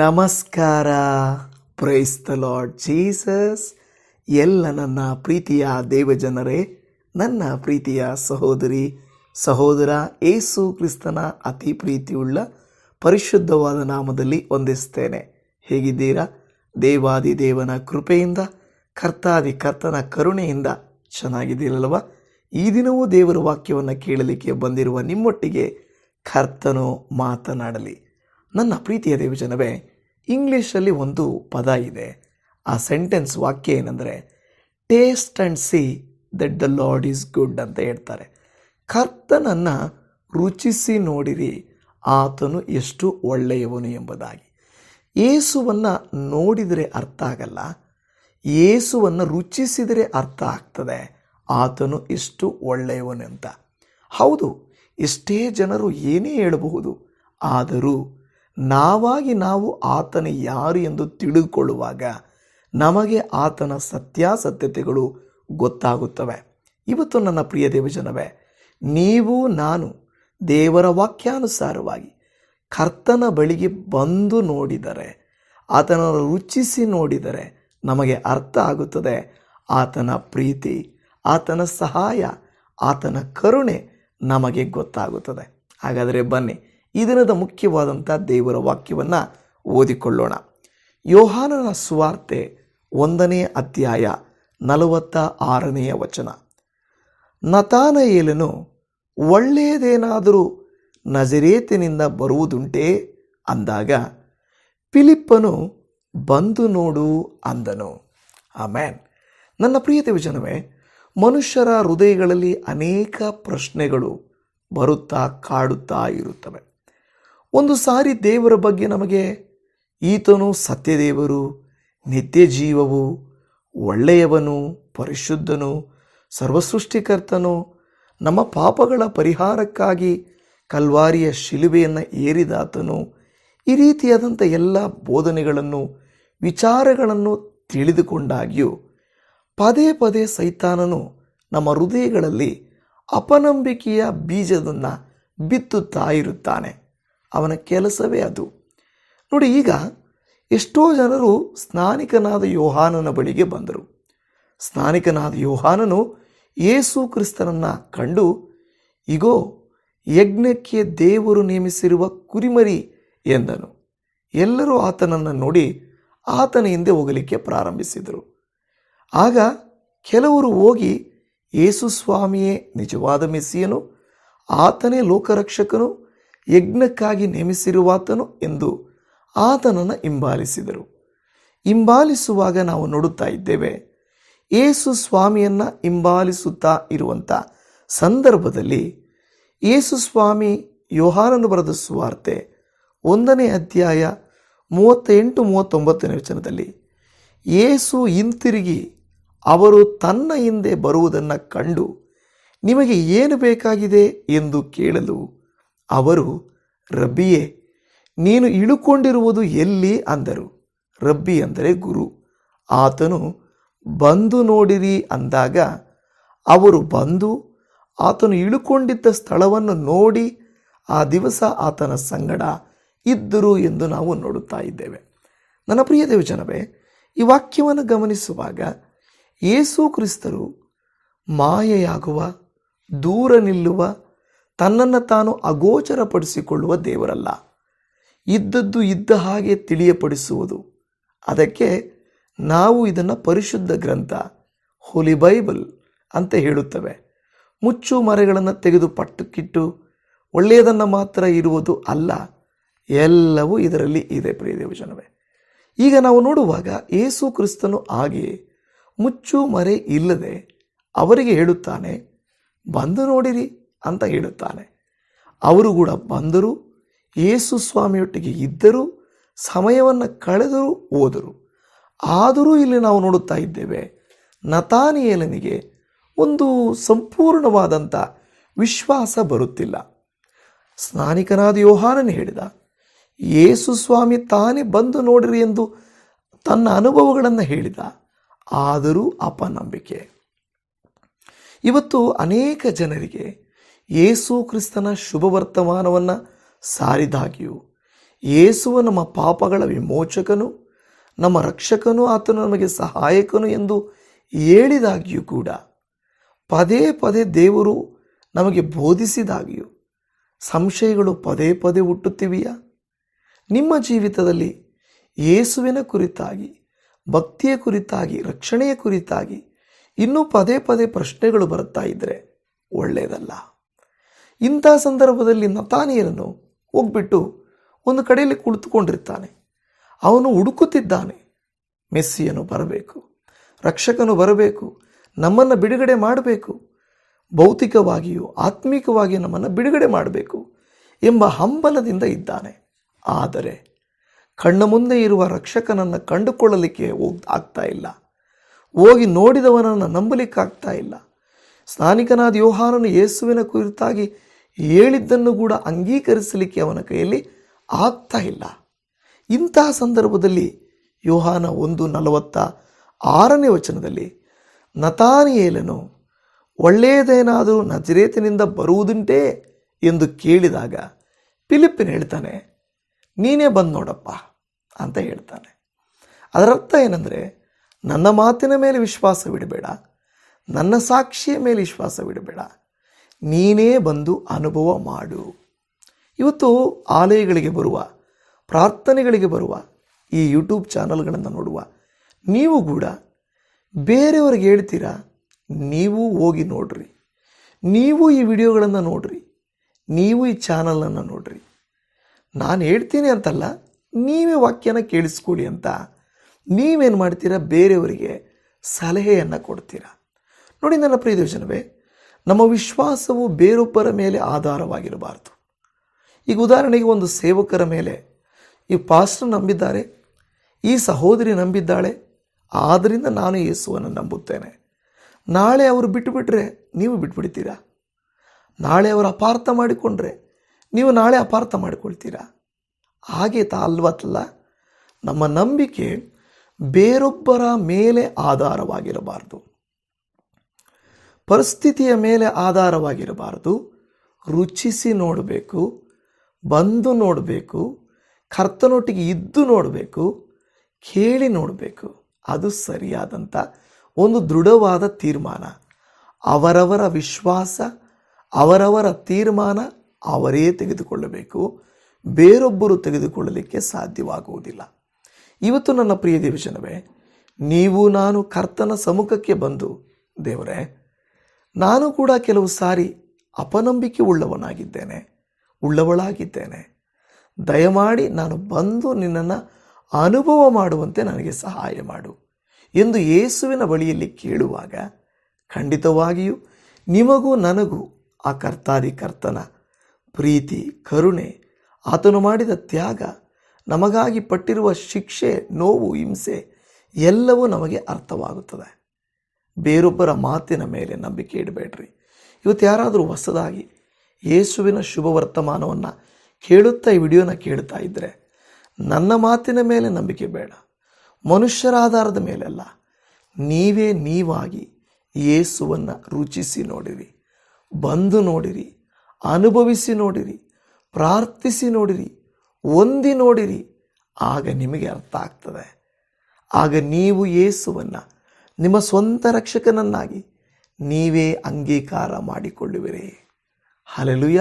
ನಮಸ್ಕಾರ. Praise the lord Jesus ಎಲ್ಲ ನನ್ನ ಪ್ರೀತಿಯ ದೇವಜನರೇ, ನನ್ನ ಪ್ರೀತಿಯ ಸಹೋದರಿ, ಸಹೋದರ ಏಸು ಕ್ರಿಸ್ತನ ಅತಿ ಪ್ರೀತಿಯುಳ್ಳ ಪರಿಶುದ್ಧವಾದ ನಾಮದಲ್ಲಿ ವಂದಿಸ್ತೇನೆ. ಹೇಗಿದ್ದೀರಾ? ದೇವಾದಿ ದೇವನ ಕೃಪೆಯಿಂದ, ಕರ್ತಾದಿ ಕರ್ತನ ಕರುಣೆಯಿಂದ ಚೆನ್ನಾಗಿದ್ದೀರಲ್ವ? ಈ ದಿನವೂ ದೇವರ ವಾಕ್ಯವನ್ನು ಕೇಳಲಿಕ್ಕೆ ಬಂದಿರುವ ನಿಮ್ಮೊಟ್ಟಿಗೆ ಕರ್ತನು ಮಾತನಾಡಲಿ. ನನ್ನ ಪ್ರೀತಿಯ ದೇವಜನವೇ ಇಂಗ್ಲೀಷಲ್ಲಿ ಒಂದು ಪದ ಇದೆ. ಆ ಸೆಂಟೆನ್ಸ್ ವಾಕ್ಯ ಏನಂದರೆ taste and see that the lord is good ಅಂತ ಹೇಳ್ತಾರೆ. ಕರ್ತನನ್ನು ರುಚಿಸಿ ನೋಡಿರಿ, ಆತನು ಎಷ್ಟು ಒಳ್ಳೆಯವನು ಎಂಬುದಾಗಿ. ಏಸುವನ್ನು ನೋಡಿದರೆ ಅರ್ಥ ಆಗಲ್ಲ, ಏಸುವನ್ನು ರುಚಿಸಿದರೆ ಅರ್ಥ ಆಗ್ತದೆ, ಆತನು ಎಷ್ಟು ಒಳ್ಳೆಯವನು ಅಂತ. ಹೌದು, ಎಷ್ಟೇ ಜನರು ಏನೇ ಹೇಳಬಹುದು, ಆದರೂ ನಾವಾಗಿ ನಾವು ಆತನ ಯಾರು ಎಂದು ತಿಳಿದುಕೊಳ್ಳುವಾಗ ನಮಗೆ ಆತನ ಸತ್ಯಾಸತ್ಯತೆಗಳು ಗೊತ್ತಾಗುತ್ತವೆ. ಇವತ್ತು ನನ್ನ ಪ್ರಿಯ ದೇವಜನವೇ, ನೀವು, ನಾನು ದೇವರ ವಾಕ್ಯಾನುಸಾರವಾಗಿ ಕರ್ತನ ಬಳಿಗೆ ಬಂದು ನೋಡಿದರೆ ಆತನನ್ನು ರುಚಿಸಿ ನೋಡಿದರೆ ನಮಗೆ ಅರ್ಥ ಆಗುತ್ತದೆ. ಆತನ ಪ್ರೀತಿ, ಆತನ ಸಹಾಯ, ಆತನ ಕರುಣೆ ನಮಗೆ ಗೊತ್ತಾಗುತ್ತದೆ. ಹಾಗಾದರೆ ಬನ್ನಿ ಈ ದಿನದ ಮುಖ್ಯವಾದಂಥ ದೇವರ ವಾಕ್ಯವನ್ನು ಓದಿಕೊಳ್ಳೋಣ. ಯೋಹಾನನ ಸುವಾರ್ತೆ ಒಂದನೇ ಅಧ್ಯಾಯ ನಲವತ್ತ ಆರನೆಯ ವಚನ. ನತಾನಯೇಲನು, ಒಳ್ಳೆಯದೇನಾದರೂ ನಜರೇತಿನಿಂದ ಬರುವುದುಂಟೇ? ಅಂದಾಗ, ಫಿಲಿಪ್ಪನು ಬಂದು ನೋಡು ಅಂದನು. ಆಮೇನ್. ನನ್ನ ಪ್ರಿಯ ವಿಜನವೇ ಮನುಷ್ಯರ ಹೃದಯಗಳಲ್ಲಿ ಅನೇಕ ಪ್ರಶ್ನೆಗಳು ಬರುತ್ತಾ ಕಾಡುತ್ತಾ ಇರುತ್ತವೆ. ಒಂದು ಸಾರಿ ದೇವರ ಬಗ್ಗೆ ನಮಗೆ ಈತನು ಸತ್ಯದೇವರು ನಿತ್ಯ ಜೀವವು ಒಳ್ಳೆಯವನು, ಪರಿಶುದ್ಧನು, ಸರ್ವಸೃಷ್ಟಿಕರ್ತನು, ನಮ್ಮ ಪಾಪಗಳ ಪರಿಹಾರಕ್ಕಾಗಿ ಕಲ್ವಾರಿಯ ಶಿಲುಬೆಯನ್ನು ಏರಿದಾತನು. ಈ ರೀತಿಯಾದಂಥ ಎಲ್ಲ ಬೋಧನೆಗಳನ್ನು, ವಿಚಾರಗಳನ್ನು ತಿಳಿದುಕೊಂಡಾಗ್ಯೂ ಪದೇ ಪದೇ ಸೈತಾನನು ನಮ್ಮ ಹೃದಯಗಳಲ್ಲಿ ಅಪನಂಬಿಕೆಯ ಬೀಜದನ್ನು ಬಿತ್ತುತ್ತಾ ಇರುತ್ತಾನೆ. ಅವನ ಕೆಲಸವೇ ಅದು. ನೋಡಿ ಈಗ ಎಷ್ಟೋ ಜನರು ಸ್ನಾನಿಕನಾದ ಯೋಹಾನನ ಬಳಿಗೆ ಬಂದರು. ಸ್ನಾನಿಕನಾದ ಯೋಹಾನನು ಯೇಸು ಕ್ರಿಸ್ತನನ್ನು ಕಂಡು, ಇಗೋ, ಯಜ್ಞಕ್ಕೆ ದೇವರು ನೇಮಿಸಿರುವ ಕುರಿಮರಿ ಎಂದನು. ಎಲ್ಲರೂ ಆತನನ್ನು ನೋಡಿ ಆತನ ಹಿಂದೆ ಹೋಗಲಿಕ್ಕೆ ಪ್ರಾರಂಭಿಸಿದರು. ಆಗ ಕೆಲವರು ಹೋಗಿ, ಯೇಸು ಸ್ವಾಮಿಯೇ, ನಿಜವಾದ ಮೆಸ್ಸಿಯನು, ಆತನೇ ಲೋಕರಕ್ಷಕನು ಯಜ್ಞಕ್ಕಾಗಿ ನೇಮಿಸಿರುವಾತನು ಎಂದು ಆತನನ್ನು ಹಿಂಬಾಲಿಸಿದರು. ಹಿಂಬಾಲಿಸುವಾಗ ನಾವು ನೋಡುತ್ತಾ ಇದ್ದೇವೆ, ಏಸು ಸ್ವಾಮಿಯನ್ನು ಹಿಂಬಾಲಿಸುತ್ತಾ ಇರುವಂಥ ಸಂದರ್ಭದಲ್ಲಿ ಏಸು ಸ್ವಾಮಿ ಯೋಹಾನನು ಬರೆದ ಸುವಾರ್ತೆ ಒಂದನೇ ಅಧ್ಯಾಯ ಮೂವತ್ತೆಂಟು ಮೂವತ್ತೊಂಬತ್ತನೇ ವಚನದಲ್ಲಿ, ಏಸು ಹಿಂತಿರುಗಿ, ಅವರು ತನ್ನ ಹಿಂದೆ ಬರುವುದನ್ನು ಕಂಡು ನಿಮಗೆ ಏನು ಬೇಕಾಗಿದೆ ಎಂದು ಕೇಳಲು ಅವರು, ರಬ್ಬಿಯೇ, ನೀನು ಇಳುಕೊಂಡಿರುವುದು ಎಲ್ಲಿ? ಅಂದರು. ರಬ್ಬಿ ಅಂದರೆ ಗುರು. ಆತನು ಬಂದು ನೋಡಿರಿ ಅಂದಾಗ, ಅವರು ಬಂದು ಆತನು ಇಳುಕೊಂಡಿದ್ದ ಸ್ಥಳವನ್ನು ನೋಡಿ ಆ ದಿವಸ ಆತನ ಸಂಗಡ ಇದ್ದರು ಎಂದು ನಾವು ನೋಡುತ್ತಾ ಇದ್ದೇವೆ. ನನ್ನ ಪ್ರಿಯ ದೇವಜನವೇ, ಈ ವಾಕ್ಯವನ್ನು ಗಮನಿಸುವಾಗ ಯೇಸು ಕ್ರಿಸ್ತರು ಮಾಯೆಯಾಗುವ, ದೂರ ನಿಲ್ಲುವ ತನ್ನನ್ನು ತಾನು ಅಗೋಚರಪಡಿಸಿಕೊಳ್ಳುವ ದೇವರಲ್ಲ. ಇದ್ದದ್ದು ಇದ್ದ ಹಾಗೆ ತಿಳಿಯಪಡಿಸುವುದು. ಅದಕ್ಕೆ ನಾವು ಇದನ್ನು ಪರಿಶುದ್ಧ ಗ್ರಂಥ ಹೋಲಿ ಬೈಬಲ್ ಅಂತ ಹೇಳುತ್ತವೆ. ಮುಚ್ಚು ಮರೆಗಳನ್ನು ತೆಗೆದು ಪಟ್ಟುಕಿಟ್ಟು ಒಳ್ಳೆಯದನ್ನು ಮಾತ್ರ ಇರುವುದು ಅಲ್ಲ, ಎಲ್ಲವೂ ಇದರಲ್ಲಿ ಇದೆ ಪ್ರಿಯ ದೇವಜನವೇ. ಈಗ ನಾವು ನೋಡುವಾಗ ಏಸು ಕ್ರಿಸ್ತನು ಹಾಗೆಯೇ ಮುಚ್ಚು ಮರೆ ಇಲ್ಲದೆ ಅವರಿಗೆ ಹೇಳುತ್ತಾನೆ, ಬಂದು ನೋಡಿರಿ ಅಂತ ಹೇಳುತ್ತಾನೆ. ಅವರು ಕೂಡ ಬಂದರು, ಯೇಸು ಸ್ವಾಮಿಯೊಟ್ಟಿಗೆ ಇದ್ದರು, ಸಮಯವನ್ನು ಕಳೆದರೂ ಓದರು. ಆದರೂ ಇಲ್ಲಿ ನಾವು ನೋಡುತ್ತಾ ಇದ್ದೇವೆ, ನತಾನಿಯೇಲನಿಗೆ ಒಂದು ಸಂಪೂರ್ಣವಾದಂಥ ವಿಶ್ವಾಸ ಬರುತ್ತಿಲ್ಲ. ಸ್ನಾನಿಕನಾದ ಯೋಹಾನನು ಹೇಳಿದ, ಯೇಸು ಸ್ವಾಮಿ ತಾನೇ ಬಂದು ನೋಡಿರಿ ಎಂದು ತನ್ನ ಅನುಭವಗಳನ್ನು ಹೇಳಿದ, ಆದರೂ ಅಪನಂಬಿಕೆ. ಇವತ್ತು ಅನೇಕ ಜನರಿಗೆ ಯೇಸು ಕ್ರಿಸ್ತನ ಶುಭ ವರ್ತಮಾನವನ್ನು ಸಾರಿದಾಗಿಯೂ. ಯೇಸುವು ನಮ್ಮ ಪಾಪಗಳ ವಿಮೋಚಕನು, ನಮ್ಮ ರಕ್ಷಕನು, ಆತನು ನಮಗೆ ಸಹಾಯಕನು ಎಂದು ಹೇಳಿದಾಗಿಯೂ ಕೂಡ. ಪದೇ ಪದೇ ದೇವರು ನಮಗೆ ಬೋಧಿಸಿದಾಗಿಯೂ. ಸಂಶಯಗಳು ಪದೇ ಪದೇ ಹುಟ್ಟುತ್ತಿವೆಯಾ? ನಿಮ್ಮ ಜೀವಿತದಲ್ಲಿ ಯೇಸುವಿನ ಕುರಿತಾಗಿ, ಭಕ್ತಿಯ ಕುರಿತಾಗಿ, ರಕ್ಷಣೆಯ ಕುರಿತಾಗಿ ಇನ್ನೂ ಪದೇ ಪದೇ ಪ್ರಶ್ನೆಗಳು ಬರುತ್ತಾ ಇದ್ದರೆ ಒಳ್ಳೆಯದಲ್ಲ ಇಂಥ ಸಂದರ್ಭದಲ್ಲಿ ನತಾನಿಯರನ್ನು ಹೋಗ್ಬಿಟ್ಟು ಒಂದು ಕಡೆಯಲ್ಲಿ ಕುಳಿತುಕೊಂಡಿರ್ತಾನೆ. ಅವನು ಹುಡುಕುತ್ತಿದ್ದಾನೆ. ಮೆಸ್ಸಿಯನು ಬರಬೇಕು. ರಕ್ಷಕನು ಬರಬೇಕು. ನಮ್ಮನ್ನು ಬಿಡುಗಡೆ ಮಾಡಬೇಕು. ಭೌತಿಕವಾಗಿಯೂ ಆತ್ಮಿಕವಾಗಿ ನಮ್ಮನ್ನು ಬಿಡುಗಡೆ ಮಾಡಬೇಕು ಎಂಬ ಹಂಬಲದಿಂದ ಇದ್ದಾನೆ. ಆದರೆ ಕಣ್ಣ ಮುಂದೆ ಇರುವ ರಕ್ಷಕನನ್ನು ಕಂಡುಕೊಳ್ಳಲಿಕ್ಕೆ ಹೋಗ್ ಆಗ್ತಾ ಇಲ್ಲ. ಹೋಗಿ ನೋಡಿದವನನ್ನು ನಂಬಲಿಕ್ಕಾಗ್ತಾ ಇಲ್ಲ. ಸ್ನಾನಿಕನಾದ ಯೋಹಾನನು ಯೇಸುವಿನ ಕುರಿತಾಗಿ ಹೇಳಿದ್ದನ್ನು ಕೂಡ ಅಂಗೀಕರಿಸಲಿಕ್ಕೆ ಅವನ ಕೈಯಲ್ಲಿ ಆಗ್ತಾ ಇಲ್ಲ. ಇಂತಹ ಸಂದರ್ಭದಲ್ಲಿ ಯೋಹಾನ ಒಂದು ನಲವತ್ತ ಆರನೇ ವಚನದಲ್ಲಿ ನತಾನಿಯೇಲನು, ಒಳ್ಳೆಯದೇನಾದರೂ ನಜರೇತಿನಿಂದ ಬರುವುದುಂಟೇ? ಎಂದು ಕೇಳಿದಾಗ ಫಿಲಿಪ್ಪಿನ ಹೇಳ್ತಾನೆ, ನೀನೇ ಬಂದು ನೋಡಪ್ಪ ಅಂತ ಹೇಳ್ತಾನೆ. ಅದರರ್ಥ ಏನಂದರೆ, ನನ್ನ ಮಾತಿನ ಮೇಲೆ ವಿಶ್ವಾಸವಿಡಬೇಡ, ನನ್ನ ಸಾಕ್ಷಿಯ ಮೇಲೆ ವಿಶ್ವಾಸವಿಡಬೇಡ. ನೀನೇ ಬಂದು ಅನುಭವ ಮಾಡು. ಇವತ್ತು ಆಲಯಗಳಿಗೆ ಬರುವ, ಪ್ರಾರ್ಥನೆಗಳಿಗೆ ಬರುವ ಈ ಯೂಟ್ಯೂಬ್ ಚಾನಲ್ಗಳನ್ನು ನೋಡುವ, ನೀವು ಕೂಡ ಬೇರೆಯವ್ರಿಗೆ ಹೇಳ್ತೀರಾ, ನೀವು ಹೋಗಿ ನೋಡ್ರಿ. ನೀವು ಈ ವಿಡಿಯೋಗಳನ್ನು ನೋಡ್ರಿ. ನೀವು ಈ ಚಾನಲನ್ನು ನೋಡ್ರಿ. ನಾನು ಹೇಳ್ತೀನಿ ಅಂತಲ್ಲ, ನೀವೇ ವಾಕ್ಯನ ಕೇಳಿಸ್ಕೊಳ್ಳಿ ಅಂತ ನೀವೇನು ಮಾಡ್ತೀರಾ, ಬೇರೆಯವರಿಗೆ ಸಲಹೆಯನ್ನು ಕೊಡ್ತೀರಾ. ನೋಡಿ ನನ್ನ ಪ್ರಿಯದರ್ಶನವೇ ನಮ್ಮ ವಿಶ್ವಾಸವು ಬೇರೊಬ್ಬರ ಮೇಲೆ ಆಧಾರವಾಗಿರಬಾರ್ದು. ಈಗ ಉದಾಹರಣೆಗೆ ಒಂದು ಸೇವಕರ ಮೇಲೆ ಈ ಪಾಸ್ಟರ್ ನಂಬಿದ್ದಾರೆ, ಈ ಸಹೋದರಿ ನಂಬಿದ್ದಾಳೆ ಆದ್ದರಿಂದ ನಾನು ಯೇಸುವನ್ನು ನಂಬುತ್ತೇನೆ. ನಾಳೆ ಅವರು ಬಿಟ್ಟುಬಿಟ್ರೆ ನೀವು ಬಿಟ್ಬಿಡ್ತೀರಾ? ನಾಳೆ ಅವರು ಅಪಾರ್ಥ ಮಾಡಿಕೊಂಡ್ರೆ ನೀವು ನಾಳೆ ಅಪಾರ್ಥ ಮಾಡಿಕೊಳ್ತೀರಾ? ಹಾಗೆ ತಾ ಅಲ್ವತ್ತಲ್ಲ ನಮ್ಮ ನಂಬಿಕೆ ಬೇರೊಬ್ಬರ ಮೇಲೆ ಆಧಾರವಾಗಿರಬಾರ್ದು. ಪರಿಸ್ಥಿತಿಯ ಮೇಲೆ ಆಧಾರವಾಗಿರಬಾರದು. ರುಚಿಸಿ ನೋಡಬೇಕು, ಬಂದು ನೋಡಬೇಕು, ಕರ್ತನೊಟ್ಟಿಗೆ ಇದ್ದು ನೋಡಬೇಕು, ಕೇಳಿ ನೋಡಬೇಕು. ಅದು ಸರಿಯಾದಂಥ ಒಂದು ದೃಢವಾದ ತೀರ್ಮಾನ. ಅವರವರ ವಿಶ್ವಾಸ, ಅವರವರ ತೀರ್ಮಾನ ಅವರೇ ತೆಗೆದುಕೊಳ್ಳಬೇಕು. ಬೇರೊಬ್ಬರು ತೆಗೆದುಕೊಳ್ಳಲಿಕ್ಕೆ ಸಾಧ್ಯವಾಗುವುದಿಲ್ಲ. ಇವತ್ತು ನನ್ನ ಪ್ರಿಯ ದೇವಜನವೇ ನೀವು ನಾನು ಕರ್ತನ ಸಮ್ಮುಖಕ್ಕೆ ಬಂದು, ದೇವರೇ ನಾನು ಕೂಡ ಕೆಲವು ಸಾರಿ ಅಪನಂಬಿಕೆ ಉಳ್ಳವನಾಗಿದ್ದೇನೆ, ಉಳ್ಳವಳಾಗಿದ್ದೇನೆ. ದಯಮಾಡಿ ನಾನು ಬಂದು ನಿನ್ನನ್ನು ಅನುಭವ ಮಾಡುವಂತೆ ನನಗೆ ಸಹಾಯ ಮಾಡು ಎಂದು ಯೇಸುವಿನ ಬಳಿಯಲ್ಲಿ ಕೇಳುವಾಗ, ಖಂಡಿತವಾಗಿಯೂ ನಿಮಗೂ ನನಗೂ ಆ ಕರ್ತಾದಿ ಕರ್ತನ ಪ್ರೀತಿ, ಕರುಣೆ, ಆತನು ಮಾಡಿದ ತ್ಯಾಗ, ನಮಗಾಗಿ ಪಟ್ಟಿರುವ ಶಿಕ್ಷೆ, ನೋವು, ಹಿಂಸೆ ಎಲ್ಲವೂ ನಮಗೆ ಅರ್ಥವಾಗುತ್ತದೆ. ಬೇರೊಬ್ಬರ ಮಾತಿನ ಮೇಲೆ ನಂಬಿಕೆ ಇಡಬೇಡ್ರಿ. ಇವತ್ತು ಯಾರಾದರೂ ಹೊಸದಾಗಿ ಯೇಸುವಿನ ಶುಭ ವರ್ತಮಾನವನ್ನು ಕೇಳುತ್ತಾ ಈ ವಿಡಿಯೋನ ಕೇಳ್ತಾ ಇದ್ದರೆ ನನ್ನ ಮಾತಿನ ಮೇಲೆ ನಂಬಿಕೆ ಬೇಡ. ಮನುಷ್ಯರ ಆಧಾರದ ಮೇಲೆಲ್ಲ. ನೀವೇ ನೀವಾಗಿ ಯೇಸುವನ್ನು ರುಚಿಸಿ ನೋಡಿರಿ, ಬಂದು ನೋಡಿರಿ, ಅನುಭವಿಸಿ ನೋಡಿರಿ, ಪ್ರಾರ್ಥಿಸಿ ನೋಡಿರಿ, ಹೊಂದಿ ನೋಡಿರಿ. ಆಗ ನಿಮಗೆ ಅರ್ಥ ಆಗ್ತದೆ. ಆಗ ನೀವು ಯೇಸುವನ್ನು ನಿಮ್ಮ ಸ್ವಂತ ರಕ್ಷಕನನ್ನಾಗಿ ನೀವೇ ಅಂಗೀಕಾರ ಮಾಡಿಕೊಳ್ಳುವಿರಿ. ಹಲಲುಯ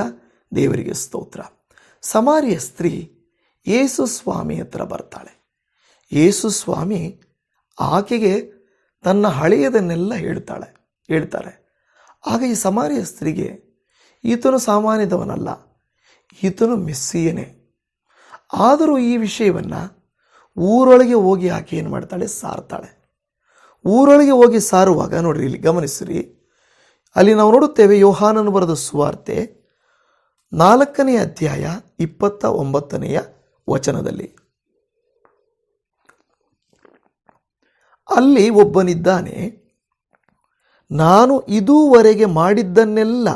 ದೇವರಿಗೆ ಸ್ತೋತ್ರ. ಸಮಾರಿಯ ಸ್ತ್ರೀ ಯೇಸು ಸ್ವಾಮಿ ಹತ್ರ ಬರ್ತಾಳೆ. ಯೇಸು ಸ್ವಾಮಿ ಆಕೆಗೆ ತನ್ನ ಹಳೆಯದನ್ನೆಲ್ಲ ಹೇಳ್ತಾಳೆ, ಹೇಳ್ತಾರೆ. ಆಗ ಈ ಸಮಾರಿಯ ಸ್ತ್ರೀಗೆ, ಈತನು ಸಾಮಾನ್ಯದವನಲ್ಲ, ಈತನು ಮೆಸ್ಸಿಯನೇ. ಆದರೂ ಈ ವಿಷಯವನ್ನು ಊರೊಳಗೆ ಹೋಗಿ ಆಕೆ ಏನು ಮಾಡ್ತಾಳೆ? ಸಾರ್ತಾಳೆ. ಊರೊಳಗೆ ಹೋಗಿ ಸಾರುವಾಗ ನೋಡ್ರಿ ಇಲ್ಲಿ ಗಮನಿಸಿರಿ. ಅಲ್ಲಿ ನಾವು ನೋಡುತ್ತೇವೆ ಯೋಹಾನನು ಬರೆದ ಸುವಾರ್ತೆ ನಾಲ್ಕನೆಯ ಅಧ್ಯಾಯ ಇಪ್ಪತ್ತ ಒಂಬತ್ತನೆಯ ವಚನದಲ್ಲಿ. ಅಲ್ಲಿ ಒಬ್ಬನಿದ್ದಾನೆ, ನಾನು ಇದುವರೆಗೆ ಮಾಡಿದ್ದನ್ನೆಲ್ಲ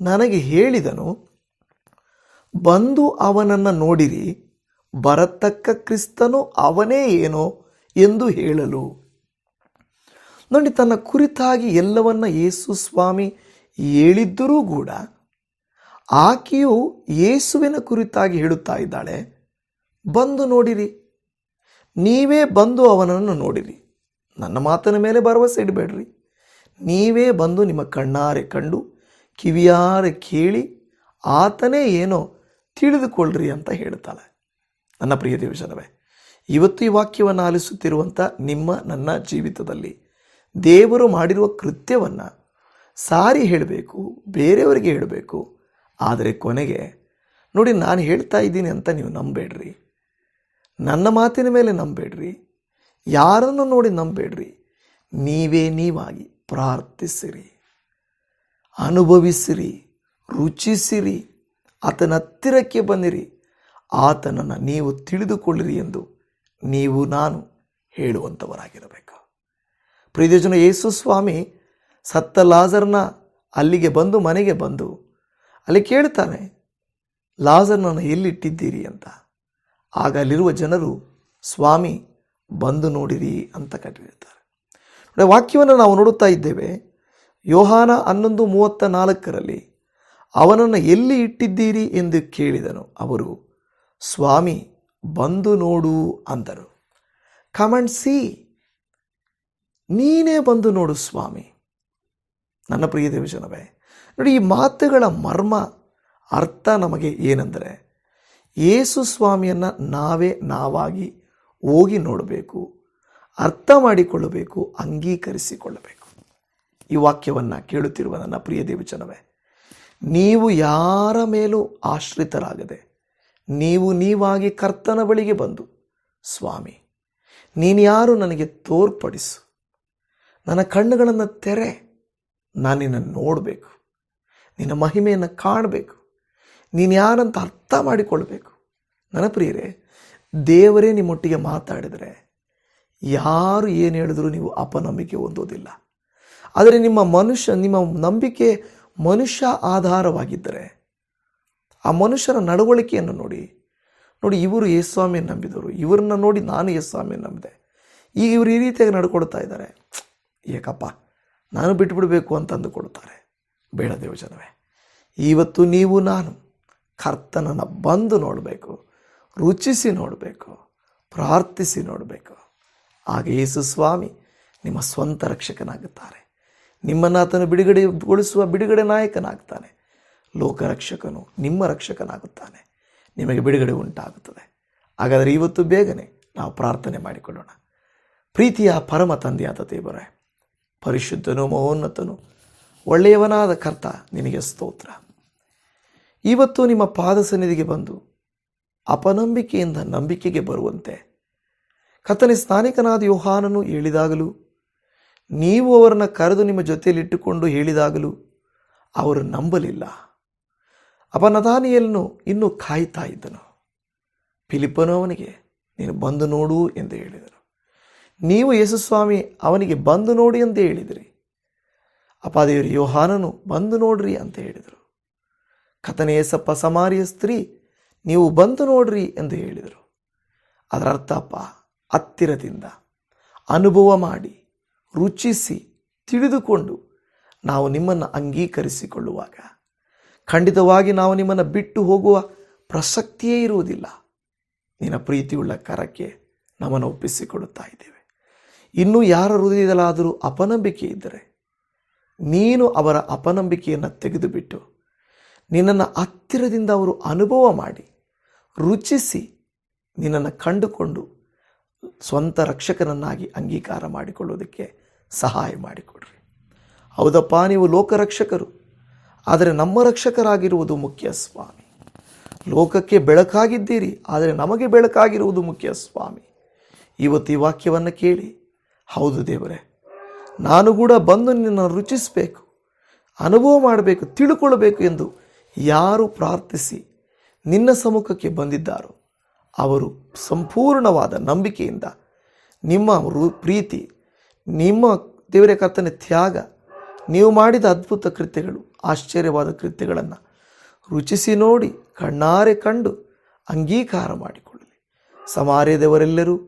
ನನಗೆ ಹೇಳಿದನು. ಬಂದು ಅವನನ್ನು ನೋಡಿರಿ, ಬರತಕ್ಕ ಕ್ರಿಸ್ತನು ಅವನೇ ಏನೋ ಎಂದು ಹೇಳಲು. ನೋಡಿ, ತನ್ನ ಕುರಿತಾಗಿ ಎಲ್ಲವನ್ನ ಯೇಸು ಸ್ವಾಮಿ ಹೇಳಿದ್ದರೂ ಕೂಡ ಆಕೆಯು ಯೇಸುವಿನ ಕುರಿತಾಗಿ ಹೇಳುತ್ತಾ ಇದ್ದಾಳೆ, ಬಂದು ನೋಡಿರಿ, ನೀವೇ ಬಂದು ಅವನನ್ನು ನೋಡಿರಿ, ನನ್ನ ಮಾತಿನ ಮೇಲೆ ಭರವಸೆ ಇಡಬೇಡ್ರಿ, ನೀವೇ ಬಂದು ನಿಮ್ಮ ಕಣ್ಣಾರೆ ಕಂಡು, ಕಿವಿಯಾರೆ ಕೇಳಿ, ಆತನೇ ಏನೋ ತಿಳಿದುಕೊಳ್ಳ್ರಿ ಅಂತ ಹೇಳ್ತಾಳೆ ನನ್ನ ಪ್ರಿಯ ದೇವಜನವೇ, ಇವತ್ತು ಈ ವಾಕ್ಯವನ್ನು ಆಲಿಸುತ್ತಿರುವಂಥ ನಿಮ್ಮ, ನನ್ನ ಜೀವಿತದಲ್ಲಿ ದೇವರು ಮಾಡಿರುವ ಕೃತ್ಯವನ್ನು ಸಾರಿ ಹೇಳಬೇಕು, ಬೇರೆಯವರಿಗೆ ಹೇಳಬೇಕು. ಆದರೆ ಕೊನೆಗೆ, ನೋಡಿ ನಾನು ಹೇಳ್ತಾ ಇದ್ದೀನಿ ಅಂತ ನೀವು ನಂಬೇಡ್ರಿ. ನನ್ನ ಮಾತಿನ ಮೇಲೆ ನಂಬೇಡ್ರಿ. ಯಾರನ್ನು ನೋಡಿ ನಂಬೇಡ್ರಿ? ನೀವೇ ನೀವಾಗಿ ಪ್ರಾರ್ಥಿಸಿರಿ. ಅನುಭವಿಸಿರಿ, ರುಚಿಸಿರಿ, ಆತನ ಹತ್ತಿರಕ್ಕೆ ಬಂದಿರಿ ಆತನನ್ನು ನೀವು ತಿಳಿದುಕೊಳ್ಳಿರಿ ಎಂದು ನೀವು, ನಾನು ಹೇಳುವಂಥವರಾಗಿರಬೇಕು ಪ್ರಿಯಜನ ಯೇಸು ಸ್ವಾಮಿ ಸತ್ತ ಲಾಜರ್ನ ಅಲ್ಲಿಗೆ ಬಂದು ಮನೆಗೆ ಬಂದು ಅಲ್ಲಿ ಕೇಳ್ತಾನೆ, ಲಾಜರ್ನನ್ನು ಎಲ್ಲಿಟ್ಟಿದ್ದೀರಿ ಅಂತ? ಆಗ ಅಲ್ಲಿರುವ ಜನರು, ಸ್ವಾಮಿ, ಬಂದು ನೋಡಿರಿ ಅಂತ ಕಟ್ಟಿರ್ತಾರೆ ನೋಡಿ, ವಾಕ್ಯವನ್ನು ನಾವು ನೋಡುತ್ತಾ ಇದ್ದೇವೆ. ಯೋಹಾನ ಹನ್ನೊಂದು ಮೂವತ್ತ ನಾಲ್ಕರಲ್ಲಿ, ಅವನನ್ನು ಎಲ್ಲಿ ಇಟ್ಟಿದ್ದೀರಿ ಎಂದು ಕೇಳಿದನು ಅವರು, ಸ್ವಾಮಿ, ಬಂದು ನೋಡು ಅಂದರು. ಕಮೆಂಟ್ ಸಿ ನೀನೇ ಬಂದು ನೋಡು ಸ್ವಾಮಿ. ನನ್ನ ಪ್ರಿಯ ದೇವಜನವೇ, ನೋಡಿ ಈ ಮಾತುಗಳ ಮರ್ಮ ಅರ್ಥ ನಮಗೆ ಏನೆಂದರೆ ಯೇಸು ಸ್ವಾಮಿಯನ್ನು ನಾವೇ ನಾವಾಗಿ ಹೋಗಿ ನೋಡಬೇಕು, ಅರ್ಥ ಮಾಡಿಕೊಳ್ಳಬೇಕು, ಅಂಗೀಕರಿಸಿಕೊಳ್ಳಬೇಕು. ಈ ವಾಕ್ಯವನ್ನು ಕೇಳುತ್ತಿರುವ ನನ್ನ ಪ್ರಿಯ ದೇವಜನವೇ, ನೀವು ಯಾರ ಮೇಲೂ ಆಶ್ರಿತರಾಗದೆ, ನೀವು ನೀವಾಗಿ ಕರ್ತನ ಬಳಿಗೆ ಬಂದು, ಸ್ವಾಮಿ, ನೀನು ಯಾರು ನನಗೆ ತೋರ್ಪಡಿಸು? ನನ್ನ ಕಣ್ಣುಗಳನ್ನು ತೆರೆ. ನಾನು ನಿನ್ನನ್ನು ನೋಡಬೇಕು. ನಿನ್ನ ಮಹಿಮೆಯನ್ನು ಕಾಣಬೇಕು. ನೀನು ಯಾರಂತ ಅರ್ಥ ಮಾಡಿಕೊಳ್ಬೇಕು. ನನ್ನ ಪ್ರಿಯರೇ, ದೇವರೇ ನಿಮ್ಮೊಟ್ಟಿಗೆ ಮಾತಾಡಿದರೆ ಯಾರು ಏನು ಹೇಳಿದರೂ ನೀವು ಅಪನಂಬಿಕೆ ಹೊಂದೋದಿಲ್ಲ. ಆದರೆ ನಿಮ್ಮ ಮನುಷ್ಯ, ನಿಮ್ಮ ನಂಬಿಕೆ ಮನುಷ್ಯ ಆಧಾರವಾಗಿದ್ದರೆ ಆ ಮನುಷ್ಯರ ನಡವಳಿಕೆಯನ್ನು ನೋಡಿ. ನೋಡಿ, ಇವರು ಯೇಸ್ವಾಮಿಯನ್ನು ನಂಬಿದರು ಇವರನ್ನ ನೋಡಿ ನಾನು ಯೇಸ್ವಾಮಿಯನ್ನು ನಂಬಿದೆ. ಈಗ ಇವರು ಈ ರೀತಿಯಾಗಿ ನಡ್ಕೊಳ್ತಾ ಇದ್ದಾರೆ. ಏಕಪ್ಪ, ನಾನು ಬಿಟ್ಟುಬಿಡಬೇಕು ಅಂತಂದು ಕೊಡ್ತಾರೆ ಬೇಡ ದೇವಜನವೇ ಇವತ್ತು ನೀವು ನಾನು ಕರ್ತನನ್ನು ಬಂದು ನೋಡಬೇಕು, ರುಚಿಸಿ ನೋಡಬೇಕು, ಪ್ರಾರ್ಥಿಸಿ ನೋಡಬೇಕು. ಆಗ ಯೇಸು ಸ್ವಾಮಿ ನಿಮ್ಮ ಸ್ವಂತ ರಕ್ಷಕನಾಗುತ್ತಾರೆ. ನಿಮ್ಮನ್ನು ಆತನು ಬಿಡುಗಡೆಗೊಳಿಸುವ ಬಿಡುಗಡೆ ನಾಯಕನಾಗ್ತಾನೆ. ಲೋಕರಕ್ಷಕನು ನಿಮ್ಮ ರಕ್ಷಕನಾಗುತ್ತಾನೆ. ನಿಮಗೆ ಬಿಡುಗಡೆ ಉಂಟಾಗುತ್ತದೆ. ಹಾಗಾದರೆ ಇವತ್ತು ಬೇಗನೆ ನಾವು ಪ್ರಾರ್ಥನೆ ಮಾಡಿಕೊಳ್ಳೋಣ. ಪ್ರೀತಿಯ ಪರಮ ತಂದೆಯಾದ ದೇವರೇ ಪರಿಶುದ್ಧನು, ಮಹೋನ್ನತನು, ಒಳ್ಳೆಯವನಾದ ಕರ್ತ ನಿನಗೆ ಸ್ತೋತ್ರ. ಇವತ್ತು ನಿಮ್ಮ ಪಾದ ಸನ್ನಿಧಿಗೆ ಬಂದು ಅಪನಂಬಿಕೆಯಿಂದ ನಂಬಿಕೆಗೆ ಬರುವಂತೆ ಕತನೆ ಸ್ನಾನಿಕನಾದ ಯೋಹಾನನು ಹೇಳಿದಾಗಲೂ, ನೀವು ಅವರನ್ನು ಕರೆದು ನಿಮ್ಮ ಜೊತೆಯಲ್ಲಿಟ್ಟುಕೊಂಡು ಹೇಳಿದಾಗಲೂ ಅವರು ನಂಬಲಿಲ್ಲ. ಅಪನದಾನಿಯಲ್ಲೂ ಇನ್ನೂ ಕಾಯ್ತಾ ಇದ್ದನು. ಫಿಲಿಪ್ಪನು ಅವನಿಗೆ ನೀನು ಬಂದು ನೋಡು ಎಂದು ಹೇಳಿದನು. ನೀವು ಯೇಸುಸ್ವಾಮಿ ಅವನಿಗೆ ಬಂದು ನೋಡಿ ಅಂತ ಹೇಳಿದಿರಿ. ಅಪಾದೇವರು ಯೋಹಾನನು ಬಂದು ನೋಡ್ರಿ ಅಂತ ಹೇಳಿದರು. ಕಥನ ಏಸಪ್ಪ ಸಮಾರಿಯ ಸ್ತ್ರೀ, ನೀವು ಬಂದು ನೋಡ್ರಿ ಎಂದು ಹೇಳಿದರು. ಅದರ ಅರ್ಥಪ್ಪ ಹತ್ತಿರದಿಂದ ಅನುಭವ ಮಾಡಿ, ರುಚಿಸಿ, ತಿಳಿದುಕೊಂಡು ನಾವು ನಿಮ್ಮನ್ನು ಅಂಗೀಕರಿಸಿಕೊಳ್ಳುವಾಗ, ಖಂಡಿತವಾಗಿ ನಾವು ನಿಮ್ಮನ್ನು ಬಿಟ್ಟು ಹೋಗುವ ಪ್ರಸಕ್ತಿಯೇ ಇರುವುದಿಲ್ಲ. ನಿನ್ನ ಪ್ರೀತಿಯುಳ್ಳ ಕರಕ್ಕೆ ನಮ್ಮನ್ನು ಒಪ್ಪಿಸಿಕೊಡುತ್ತಾ ಇದ್ದೇವೆ. ಇನ್ನು ಯಾರ ಹೃದಯದಲ್ಲಾದರೂ ಅಪನಂಬಿಕೆ ಇದ್ದರೆ ನೀನು ಅವರ ಅಪನಂಬಿಕೆಯನ್ನು ತೆಗೆದುಬಿಟ್ಟು ನಿನ್ನನ್ನು ಹತ್ತಿರದಿಂದ ಅವರು ಅನುಭವ ಮಾಡಿ, ರುಚಿಸಿ ನಿನ್ನನ್ನು ಕಂಡುಕೊಂಡು ಸ್ವಂತ ರಕ್ಷಕನನ್ನಾಗಿ ಅಂಗೀಕಾರ ಮಾಡಿಕೊಳ್ಳೋದಕ್ಕೆ ಸಹಾಯ ಮಾಡಿಕೊಡ್ರಿ. ಹೌದಪ್ಪ, ನೀವು ಲೋಕರಕ್ಷಕರು, ಆದರೆ ನಮ್ಮ ರಕ್ಷಕರಾಗಿರುವುದು ಮುಖ್ಯ ಸ್ವಾಮಿ. ಲೋಕಕ್ಕೆ ಬೆಳಕಾಗಿದ್ದೀರಿ, ಆದರೆ ನಮಗೆ ಬೆಳಕಾಗಿರುವುದು ಮುಖ್ಯ ಸ್ವಾಮಿ. ಇವತ್ತು ಈ ವಾಕ್ಯವನ್ನು ಕೇಳಿ ಹೌದು ದೇವರೇ, ನಾನು ಕೂಡ ಬಂದು ನಿನ್ನನ್ನು ರುಚಿಸಬೇಕು, ಅನುಭವ ಮಾಡಬೇಕು, ತಿಳ್ಕೊಳ್ಬೇಕು ಎಂದು ಯಾರು ಪ್ರಾರ್ಥಿಸಿ ನಿನ್ನ ಸಮ್ಮುಖಕ್ಕೆ ಬಂದಿದ್ದಾರೋ, ಅವರು ಸಂಪೂರ್ಣವಾದ ನಂಬಿಕೆಯಿಂದ ನಿಮ್ಮ ರು- ಪ್ರೀತಿ, ನಿಮ್ಮ ದೇವರ ಕರ್ತನೆ ತ್ಯಾಗ, ನೀವು ಮಾಡಿದ ಅದ್ಭುತ ಕೃತ್ಯಗಳು, ಆಶ್ಚರ್ಯವಾದ ಕೃತ್ಯಗಳನ್ನು ರುಚಿಸಿ ನೋಡಿ, ಕಣ್ಣಾರೆ ಕಂಡು ಅಂಗೀಕಾರ ಮಾಡಿಕೊಳ್ಳಲಿ. ಸಮಾರ್ಯದವರೆಲ್ಲರೂ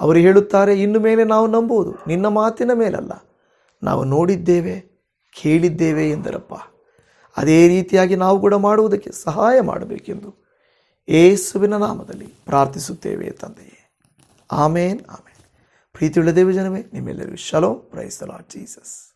ಅವರು ಹೇಳುತ್ತಾರೆ, ಇನ್ನು ಮೇಲೆ ನಾವು ನಂಬುವುದು, ನಿನ್ನ ಮಾತಿನ ಮೇಲಲ್ಲ. ನಾವು ನೋಡಿದ್ದೇವೆ, ಕೇಳಿದ್ದೇವೆ ಎಂದರಪ್ಪ. ಅದೇ ರೀತಿಯಾಗಿ ನಾವು ಕೂಡ ಮಾಡುವುದಕ್ಕೆ ಸಹಾಯ ಮಾಡಬೇಕೆಂದು ಏಸುವಿನ ನಾಮದಲ್ಲಿ ಪ್ರಾರ್ಥಿಸುತ್ತೇವೆ ತಂದೆಯೇ. Amen amen. ಪ್ರೀತಿಯುಳ್ಳ ದೇವಜನವೇ, ನಿಮ್ಮೆಲ್ಲರಿಗೂ ಶಲೋ ಪ್ರೈಸ್ ಲಾರ್ಡ್ ಜೀಸಸ್.